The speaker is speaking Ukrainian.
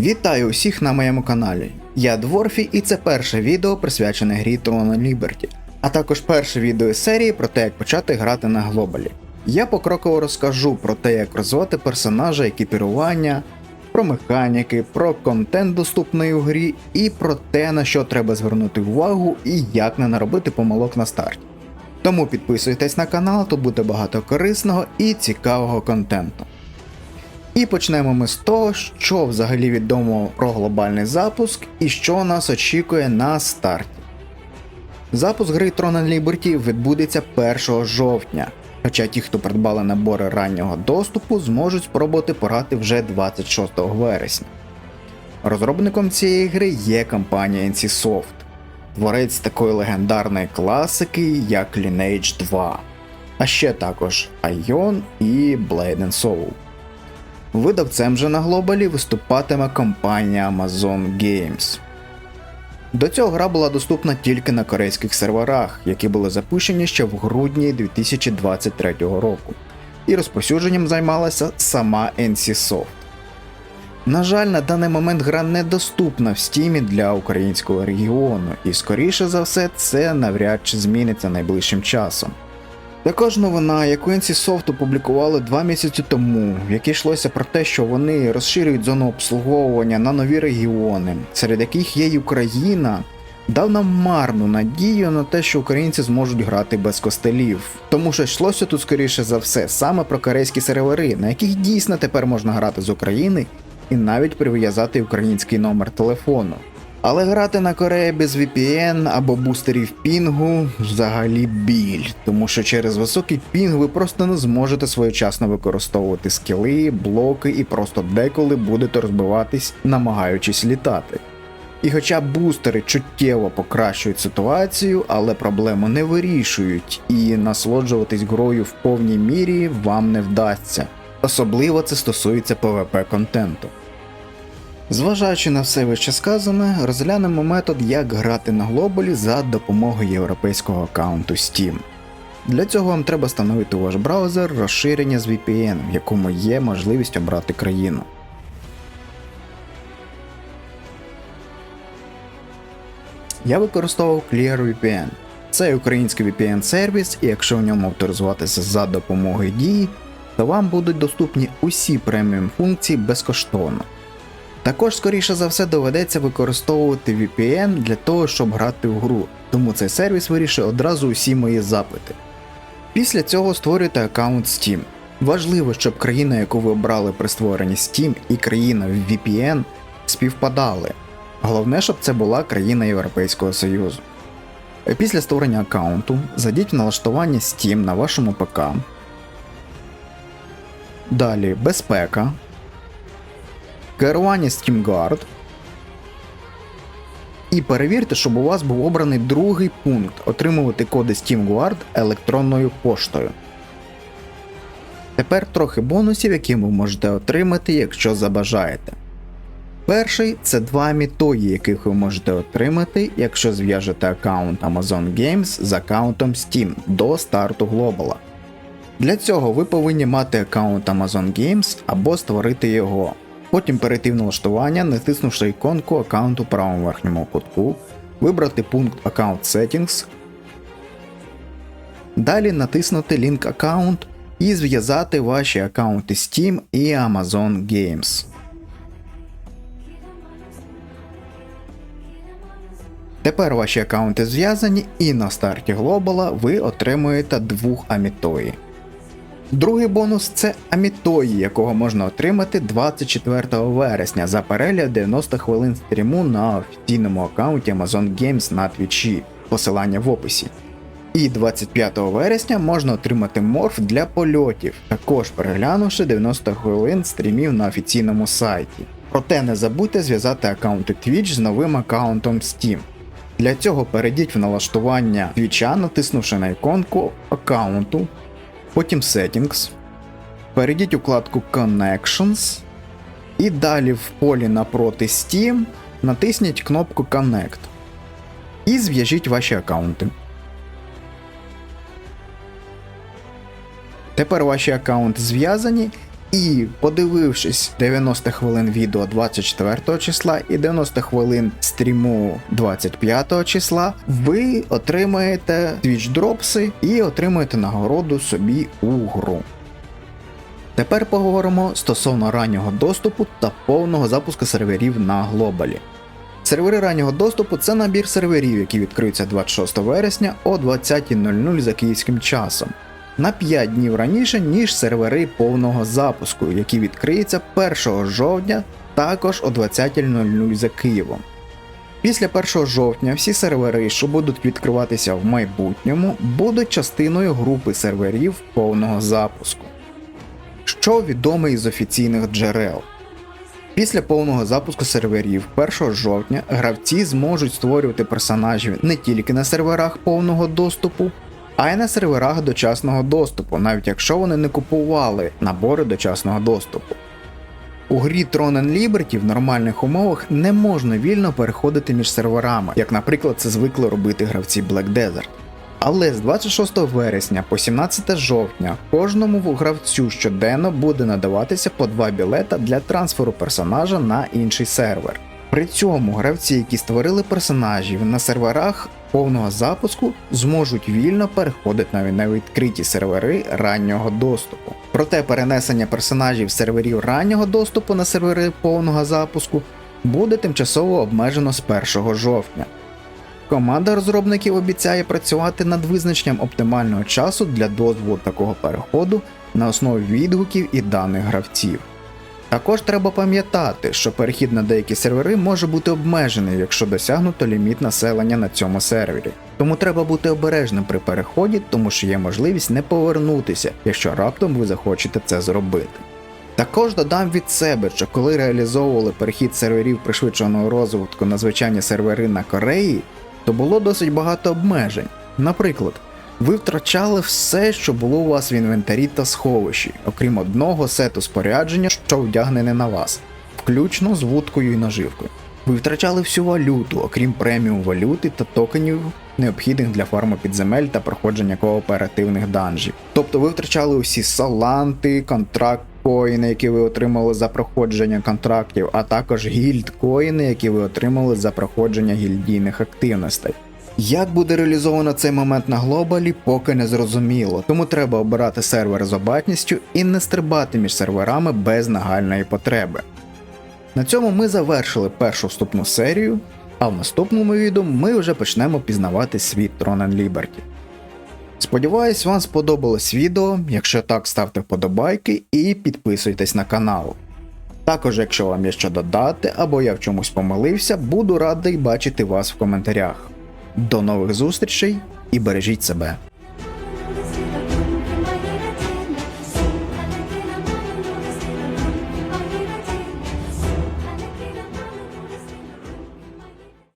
Вітаю усіх на моєму каналі. Я Дворфі і це перше відео присвячене грі Tron Liberty, а також перше відео із серії про те, як почати грати на глобалі. Я покроково розкажу про те, як розвивати персонажа, екіпірування, про механіки, про контент доступний у грі і про те, на що треба звернути увагу і як не наробити помилок на старті. Тому підписуйтесь на канал, тут буде багато корисного і цікавого контенту. І почнемо ми з того, що взагалі відомо про глобальний запуск і що нас очікує на старті. Запуск гри Tron Liberty відбудеться 1 жовтня, хоча ті, хто придбали набори раннього доступу, зможуть спробувати пограти вже 26 вересня. Розробником цієї гри є компанія NCSoft, творець такої легендарної класики, як Lineage 2, а ще також Ion і Blade and Soul. Видавцем же на глобалі виступатиме компанія Amazon Games. До цього гра була доступна тільки на корейських серверах, які були запущені ще в грудні 2023 року, і розповсюдженням займалася сама NCSoft. На жаль, на даний момент гра недоступна в стімі для українського регіону, і скоріше за все це навряд чи зміниться найближчим часом. Також новина, яку NCSoft опублікували два місяці тому, в якій йшлося про те, що вони розширюють зону обслуговування на нові регіони, серед яких є й Україна, дав нам марну надію на те, що українці зможуть грати без костелів. Тому що йшлося тут скоріше за все саме про корейські сервери, на яких дійсно тепер можна грати з України і навіть прив'язати український номер телефону. Але грати на Кореї без VPN або бустерів пінгу взагалі біль, тому що через високий пінг ви просто не зможете своєчасно використовувати скіли, блоки і просто деколи будете розбиватись, намагаючись літати. І хоча бустери чуттєво покращують ситуацію, але проблему не вирішують, і насолоджуватись грою в повній мірі вам не вдасться. Особливо це стосується PvP контенту. Зважаючи на все вище сказане, розглянемо метод, як грати на глобалі за допомогою європейського аккаунту Steam. Для цього вам треба встановити у ваш браузер розширення з VPN, в якому є можливість обрати країну. Я використовував ClearVPN. Це український VPN сервіс, і якщо в ньому авторизуватися за допомогою дії, то вам будуть доступні усі преміум функції безкоштовно. Також, скоріше за все, доведеться використовувати VPN для того, щоб грати в гру, тому цей сервіс вирішує одразу усі мої запити. Після цього створюйте аккаунт Steam. Важливо, щоб країна, яку ви обрали при створенні Steam, і країна в VPN співпадали. Головне, щоб це була країна Європейського Союзу. Після створення аккаунту зайдіть в налаштування Steam на вашому ПК. Далі безпека керування SteamGuard. І перевірте, щоб у вас був обраний другий пункт отримувати коди SteamGuard електронною поштою. Тепер трохи бонусів, які ви можете отримати, якщо забажаєте. Перший це два мітої, яких ви можете отримати, якщо зв'яжете аккаунт Amazon Games з аккаунтом Steam до старту глобала. Для цього ви повинні мати аккаунт Amazon Games або створити його. Потім перейти в налаштування, натиснувши іконку аккаунту в правому верхньому кутку, вибрати пункт Account Settings. Далі натиснути Link аккаунт і зв'язати ваші аккаунти Steam і Amazon Games. Тепер ваші аккаунти зв'язані і на старті глобала ви отримуєте двох амітої. Другий бонус це Амітої, якого можна отримати 24 вересня за перегляд 90 хвилин стріму на офіційному аккаунті Amazon Games на Твічі, посилання в описі. І 25 вересня можна отримати морф для польотів, також переглянувши 90 хвилин стрімів на офіційному сайті. Проте не забудьте зв'язати аккаунти Twitch з новим аккаунтом Steam. Для цього перейдіть в налаштування Твіча, натиснувши на іконку аккаунту, потім Settings, перейдіть у вкладку Connections. І далі в полі напроти Steam натисніть кнопку Connect. І зв'яжіть ваші аккаунти. Тепер ваші аккаунти зв'язані, І подивившись 90 хвилин відео 24 числа і 90 хвилин стріму 25 числа, ви отримаєте Twitch дропси і отримаєте нагороду собі у гру. Тепер поговоримо стосовно раннього доступу та повного запуску серверів на глобалі. Сервери раннього доступу це набір серверів, які відкриються 26 вересня о 20.00 за київським часом. На 5 днів раніше, ніж сервери повного запуску, які відкриються 1 жовтня також о 20.00 за Києвом. Після 1 жовтня всі сервери, що будуть відкриватися в майбутньому, будуть частиною групи серверів повного запуску. Що відомо із офіційних джерел? Після повного запуску серверів 1 жовтня гравці зможуть створювати персонажів не тільки на серверах повного доступу, а й на серверах дочасного доступу, навіть якщо вони не купували набори дочасного доступу. У грі Tron and Liberty в нормальних умовах не можна вільно переходити між серверами, як, наприклад, це звикли робити гравці Black Desert. Але з 26 вересня по 17 жовтня кожному гравцю щоденно буде надаватися по два білета для трансферу персонажа на інший сервер. При цьому гравці, які створили персонажів на серверах повного запуску, зможуть вільно переходити навіть на відкриті сервери раннього доступу. Проте перенесення персонажів серверів раннього доступу на сервери повного запуску буде тимчасово обмежено з 1 жовтня. Команда розробників обіцяє працювати над визначенням оптимального часу для дозволу такого переходу на основі відгуків і даних гравців. Також треба пам'ятати, що перехід на деякі сервери може бути обмежений, якщо досягнуто ліміт населення на цьому сервері. Тому треба бути обережним при переході, тому що є можливість не повернутися, якщо раптом ви захочете це зробити. Також додам від себе, що коли реалізовували перехід серверів пришвидшеного розвитку на звичайні сервери на Кореї, то було досить багато обмежень. Наприклад, ви втрачали все, що було у вас в інвентарі та сховищі, окрім одного сету спорядження, що вдягнене на вас, включно з вудкою і наживкою. Ви втрачали всю валюту, окрім преміум валюти та токенів, необхідних для фарму підземель та проходження кооперативних данжів. Тобто ви втрачали усі саланти, контракт коїни, які ви отримали за проходження контрактів, а також гільд коїни, які ви отримали за проходження гільдійних активностей. Як буде реалізовано цей момент на глобалі, поки не зрозуміло, тому треба обирати сервер з обатністю і не стрибати між серверами без нагальної потреби. На цьому ми завершили першу вступну серію, а в наступному відео ми вже почнемо пізнавати світ Tron and Liberty. Сподіваюсь, вам сподобалось відео. Якщо так, ставте вподобайки і підписуйтесь на канал. Також, якщо вам є що додати або я в чомусь помилився, буду радий бачити вас в коментарях. До нових зустрічей і бережіть себе!